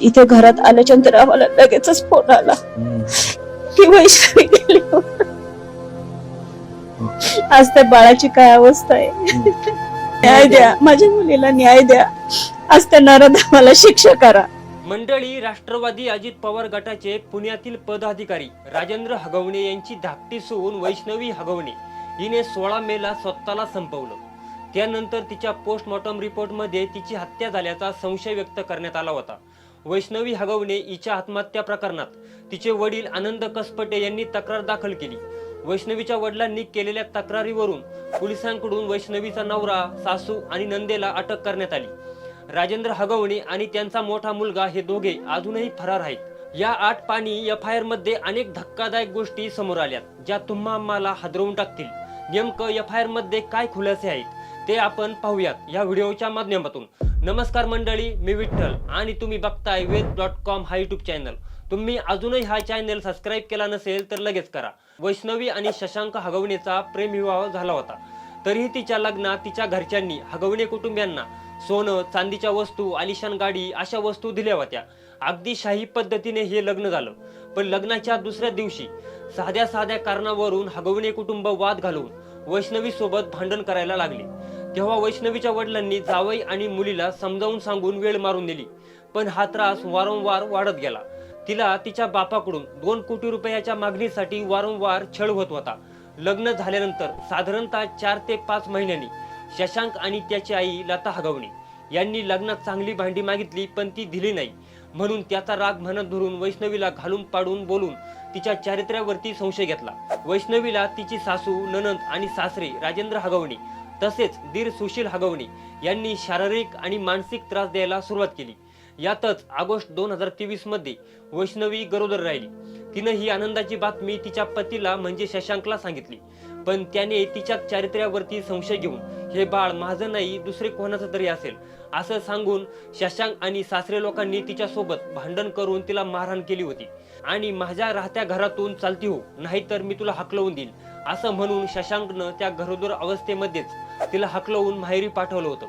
इथे घरात आल्याच्यानंतर आम्हाला लगेचच फोन आला. की वैष्णवी गेली. आज त्या बाळाची काय अवस्था आहे? न्याय द्या. माझ्या मुलीला न्याय द्या. आज त्या नरधामाला शिक्षा करा. मंडळी राष्ट्रवादी अजित पवार गटाचे पुण्यातील पदाधिकारी राजेंद्र हगवणे यांची धाकटी सून वैष्णवी हगवणे हिने सोळा मेला स्वतःला संपवलं. त्यानंतर तिच्या पोस्टमॉर्टम रिपोर्टमध्ये तिची हत्या झाल्याचा संशय व्यक्त करण्यात आला होता. वैष्णवी हगवणे हिच्या आत्महत्या प्रकरणात. तिचे वडील आनंद कसपटे यांनी तक्रार दाखल केली. वैष्णवीच्या वडिलांनी केलेल्या तक्रारीवरून पोलिसांकडून वैष्णवीचा नवरा सासू आणि नंदेला अटक करण्यात आली. राजेंद्र हगवणे आणि त्यांचा मोठा मुलगा हे दोघे अजूनही फरार आहेत. या आठ पाणी एफ आय आरमध्ये अनेक धक्कादायक गोष्टी समोर आल्यात ज्या तुम्हा आम्हाला हादरवून टाकतील. नेमकं एफ आय आरमध्ये काय खुलासे आहेत ते आपण पाहूयात या व्हिडिओच्या माध्यमातून. नमस्कार मंडळी मी विठ्ठल आणि तुम्ही बघताय वेद डॉट कॉम हा युट्यूब चॅनल तुम्ही अजूनही हा चॅनल सबस्क्राईब केला नसेल तर लगेच करा. वैष्णवी आणि शशांक हगवणेचा प्रेमविवाह झाला होता. तरीही तिच्या लग्नात तिच्या घरच्यांनी हगवणे कुटुंबियांना सोनं चांदीच्या वस्तू आलिशान गाडी अशा वस्तू दिल्या होत्या. अगदी शाही पद्धतीने हे लग्न झालं. पण लग्नाच्या दुसऱ्या दिवशी साध्या साध्या कारणावरून हगवणे कुटुंब वाद घालून वैष्णवी सोबत भांडण करायला लागले. तेव्हा वैष्णवीच्या वडिलांनी जावई आणि मुलीला समजावून सांगून वेळ मारून दिली पण हा त्रास वारंवार वाढत गेला. तिला तिच्या बापाकडून दोन कोटी रुपयाच्या मागणीसाठी वारंवार छळ होत होता. लग्न झाल्यानंतर साधारणतः चार ते पाच महिन्यांनी शशांक आणि त्याची आई लता हगवणे यांनी लग्नात चांगली भांडी मागितली पण ती दिली नाही. म्हणून त्याचा राग म्हणत धरून वैष्णवीला घालून पाडून बोलून तिच्या चारित्र्यावरती संशय घेतला. वैष्णवीला तिची सासू ननंद आणि सासरे राजेंद्र हगवणे तसेच दीर सुशील हगवणे यांनी शारीरिक आणि मानसिक त्रास द्यायला सुरुवात केली. यातच ऑगस्ट दोन हजार तेवीसमध्ये वैष्णवी गरोदर राहिली. तिनं ही आनंदाची बातमी तिच्या पतीला म्हणजे शशांकला सांगितली. पण त्याने तिच्या चारित्र्यावरती संशय घेऊन हे बाळ माझं नाही दुसरे कोणाचं तरी असेल. असं सांगून शशांक आणि सासरे लोकांनी तिच्या सोबत भांडण करून तिला मारहाण केली होती. आणि माझ्या राहत्या घरातून चालती हो नाहीतर मी तुला हकलवून देईल. असं म्हणून शशांकनं त्या गरोदर अवस्थेमध्येच तिला हकलवून माहेरी पाठवलं होतं.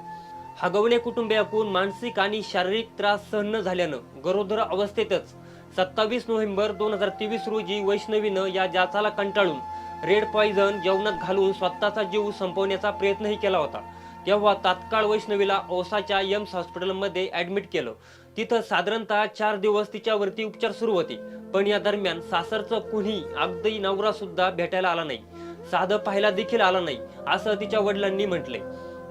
हगवणे कुटुंबियाकडून मानसिक आणि शारीरिक त्रास सहन न झाल्यानं गरोदर अवस्थेतच सत्तावीस नोव्हेंबर दोन हजार तेवीस रोजी वैष्णवीनं या जाचाला कंटाळून रेड पॉइझन जेवणात घालून स्वतःचा जीव संपवण्याचा प्रयत्नही केला होता. तेव्हा तात्काळ वैष्णवीला ओसाच्या यम्स हॉस्पिटलमध्ये ऍडमिट केलं. तिथं साधारणतः चार दिवस तिच्यावरती उपचार सुरू होते. पण या दरम्यान सासरचं कुणी अगदी नवरा सुद्धा भेटायला आला नाही. साधं पाहायला देखील आला नाही असं तिच्या वडिलांनी म्हटलंय.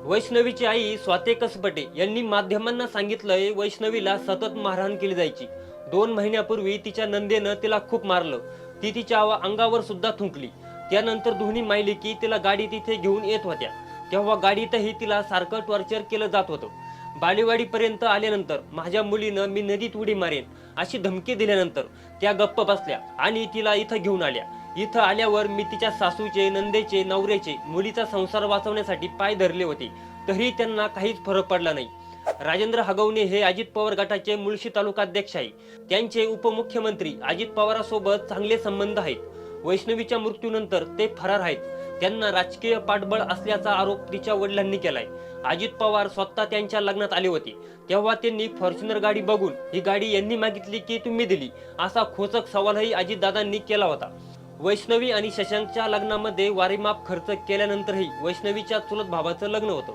वैष्णवीची आई स्वाते कसबटे यांनी माध्यमांना सांगितलंय वैष्णवीला सतत मारहाण केली जायची. दोन महिन्यापूर्वी तिच्या नंदेनं तिला खूप मारलं. ती तिच्या अंगावर सुद्धा थुंकली. त्यानंतर दोन्ही मायलिकी तिला गाडी तिथे घेऊन येत होत्या. तेव्हा गाडीतही तिला सारखं टॉर्चर केलं जात होतं. बालेवाडीपर्यंत आल्यानंतर माझ्या मुलीनं मी नदीत उडी मारेन अशी धमकी दिल्यानंतर त्या गप्प बसल्या आणि तिला इथं घेऊन आल्या. इथं आल्यावर मी तिच्या सासूचे नंदेचे नवऱ्याचे मुलीचा संसार वाचवण्यासाठी पाय धरले होते. तरी त्यांना काहीच फरक पडला नाही. राजेंद्र हगवणे हे अजित पवार गटाचे मुळशी तालुकाध्यक्ष आहे. त्यांचे उपमुख्यमंत्री अजित पवारासोबत चांगले संबंध आहेत. वैष्णवीच्या मृत्यूनंतर ते फरार आहेत. त्यांना राजकीय पाठबळ असल्याचा आरोप तिच्या वडिलांनी केलाय. अजित पवार स्वतः त्यांच्या लग्नात आले होते. तेव्हा त्यांनी फॉर्च्युनर गाडी बघून ही गाडी यांनी मागितली की तुम्ही दिली असा खोचक सवालही अजितदादांनी केला होता. वैष्णवी आणि शशांकच्या लग्नामध्ये वारीमाप खर्च केल्यानंतरही वैष्णवीच्या चुलत भावाचं लग्न होतं.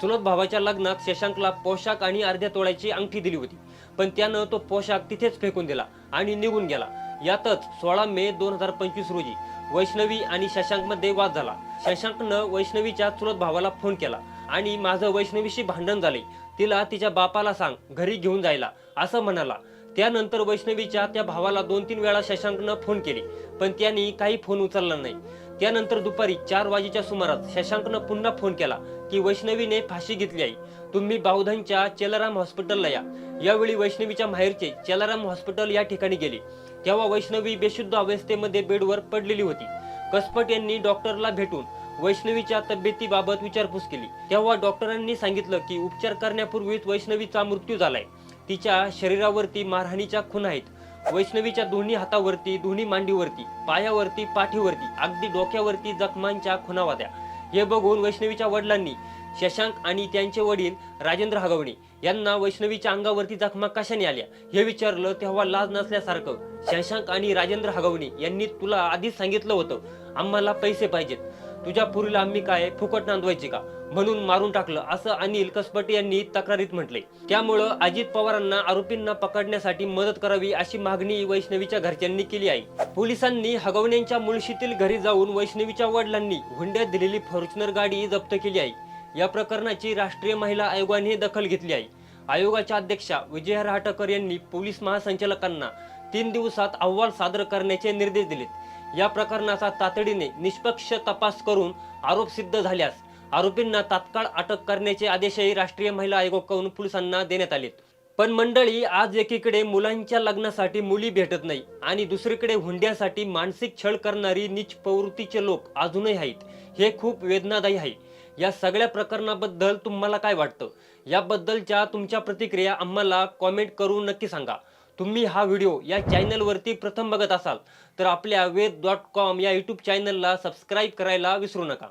चुलत भावाच्या लग्नात शशांकला पोशाख आणि अर्ध्या तोळ्याची अंगठी दिली होती. पण त्यानं तो पोशाख तिथेच फेकून दिला आणि निघून गेला. यातच सोळा मे दोन हजार पंचवीस रोजी वैष्णवी आणि शशांकमध्ये वाद झाला. शशांकनं वैष्णवीच्या चुलत भावाला फोन केला आणि माझं वैष्णवीशी भांडण झाले. तिला तिच्या बापाला सांग घरी घेऊन जायला असं म्हणाला. त्यानंतर वैष्णवीच्या त्या भावाला दोन तीन वेळा शशांकनं फोन केले पण त्यांनी काही फोन उचलला नाही. त्यानंतर दुपारी चार वाजेच्या सुमारास शशांकनं पुन्हा फोन केला की वैष्णवीने फाशी घेतली आहे. तुम्ही बावधनच्या चेलाराम हॉस्पिटलला या. यावेळी वैष्णवीच्या माहेरचे चेलाराम हॉस्पिटल या ठिकाणी गेले. तेव्हा वैष्णवी बेशुद्ध अवस्थेमध्ये बेडवर पडलेली होती. कसपट यांनी डॉक्टरला भेटून वैष्णवीच्या तब्येतीबाबत विचारपूस केली. तेव्हा डॉक्टरांनी सांगितलं की उपचार करण्यापूर्वीच वैष्णवीचा मृत्यू झालाय. तिच्या शरीरावरती मारहाणीच्या खून आहेत. वैष्णवीच्या दोन्ही हातावरती दोन्ही मांडीवरती पायावरती पाठीवरती अगदी डोक्यावरती जखमांच्या खुणा हे बघून वैष्णवीच्या वडिलांनी शशांक आणि त्यांचे वडील राजेंद्र हगवणे यांना वैष्णवीच्या अंगावरती जखमा कशाने आल्या? हे विचारलं तेव्हा लाज नसल्यासारखं शशांक आणि राजेंद्र हगवणे यांनी तुला आधीच सांगितलं होतं आम्हाला पैसे पाहिजेत. तुझ्या पुरीला आम्ही काय फुकट नांदवायची का? म्हणून मारून टाकलं असं अनिल कसपटे यांनी तक्रारीत म्हटले. त्यामुळं अजित पवारांना आरोपींना पकडण्यासाठी मदत करावी अशी मागणी वैष्णवीच्या घरच्यांनी केली आहे. पोलिसांनी हगवण्यांच्या मुळशीतील घरी जाऊन वैष्णवीच्या वडिलांनी हुंड्यात दिलेली फॉर्च्युनर गाडी जप्त केली आहे. या प्रकरणाची राष्ट्रीय महिला आयोगाने दखल घेतली आहे. आयोगाच्या अध्यक्षा विजया रहाटकर यांनी पोलीस महासंचालकांना तीन दिवसात अहवाल सादर करण्याचे निर्देश दिलेत. या प्रकरणाचा तातडीने निष्पक्ष तपास करून आरोप सिद्ध झाल्यास आरोपींना तात्काळ अटक करण्याचे आदेशही राष्ट्रीय महिला आयोगाकडून पोलिसांना देण्यात आलेत. पण मंडळी आज एकीकडे मुलांच्या लग्नासाठी मुली भेटत नाही आणि दुसरीकडे हुंड्यासाठी मानसिक छळ करणारी नीच प्रवृत्तीचे लोक अजूनही आहेत. हे खूप वेदनादायी आहे. या सगळ्या प्रकरणाबद्दल तुम्हाला काय वाटतं? याबद्दलच्या तुमच्या प्रतिक्रिया आम्हाला कॉमेंट करून नक्की सांगा. तुम्ही हा व्हिडिओ या चॅनलवरती प्रथम बघत असाल तर आपल्या वेद डॉट कॉम या यूट्यूब चॅनलला सबस्क्राईब करायला विसरू नका.